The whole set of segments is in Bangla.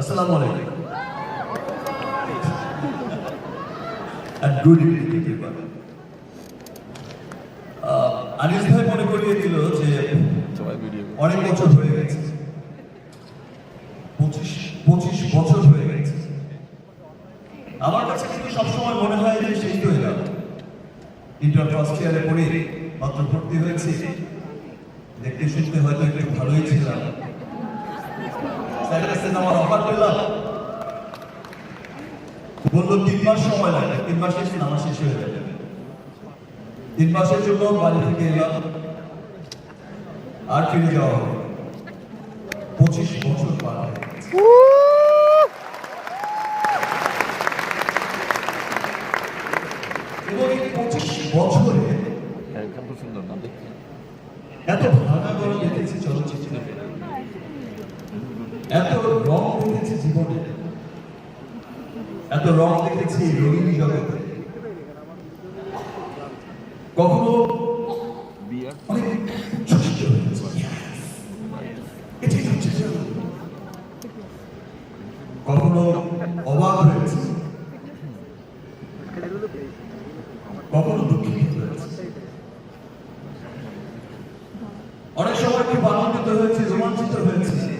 আসসালামু আলাইকুম। আর গুড ইভিনিং আনিস ভাই মনে করিয়ে দিল যে অনেক বছর হয়ে গেছে। পঁচিশ পঁচিশ বছর হয়ে গেছে। আমার কাছে কিন্তু সবসময় মনে হয় যে সেই তো এলাম ইন্টার ফার্স্ট ইয়ারে পড়ে মাত্র ভর্তি হয়েছে। দেখতে শুনতে হয়তো একটু ভালোই ছিলাম। স্যারের কাছে আমার অফার পেলাম বলল তিন মাস সময় লাগে। তিন মাস শেষ নামা শেষ হয়ে যাবে তিন মাসের জন্য বাড়ি থেকে এলাম। আর ফিরে যাওয়া হবে পঁচিশ বছর পার হয়ে এবং এই পঁচিশ বছরে এখান সুন্দর না দেখতে এত ভাঙা করে দেখেছি চলচ্চিত্রে এত রং দেখেছি এত রং দেখেছি রঙিনী জগতে। কখনো। কখনো অবাক হয়েছে কখনো দুঃখিত হয়েছে অনেক সময় খুব আনন্দিত হয়েছে রোমাঞ্চিত হয়েছে।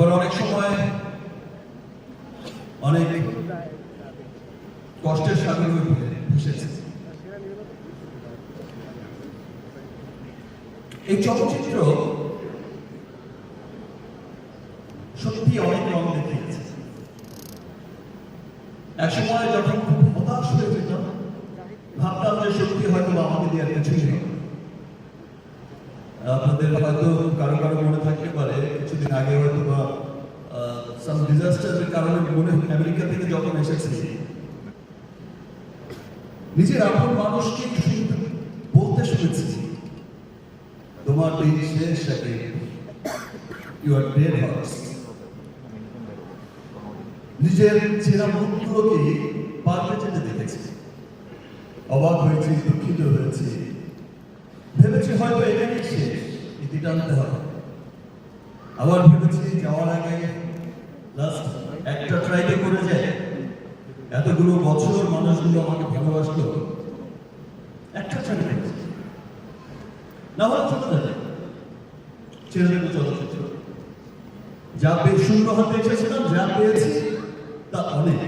আবার অনেক সময় অনেক কষ্টের ভেসেছে। এই চলচ্চিত্র সত্যি অনেক রং দেখিয়েছে এক সময় যখন খুব হতাশ হয়ে যেতাম, ভাবতাম যে সত্যি হয়তো আমাকে দিয়ে কিছুই নেই আপনাদের হয়তো কারও কারও মনে থাকতে পারে, কিছুদিন আগে হয়তো বা সাম ডিজাস্টারের কারণে মনে আমেরিকা থেকে যখন এসেছি, নিজের আপন মানুষকে বলতে শুনেছি। তোমার দিন শেষ আগে ইউ আর ডেড হর্স নিজের চেনা মুখগুলোকে পাল্টে যেতে দেখেছি। অবাক হয়েছি, দুঃখিত হয়েছি। ভেবেছি হয়তো ভিত্তিটা আনতে হবে। আবার ভেবেছি যাওয়ার আগে লাস্ট একটা ট্রাইতে করে যায় এতগুলো বছর মানুষগুলো আমাকে ভালোবাসলো। একটা ট্রাইতে না চলে যাবে ছেড়ে দেবে চলচ্চিত্র যা পেয়ে সুন্দর হতে এসেছিলাম যা পেয়েছি, তা অনেক।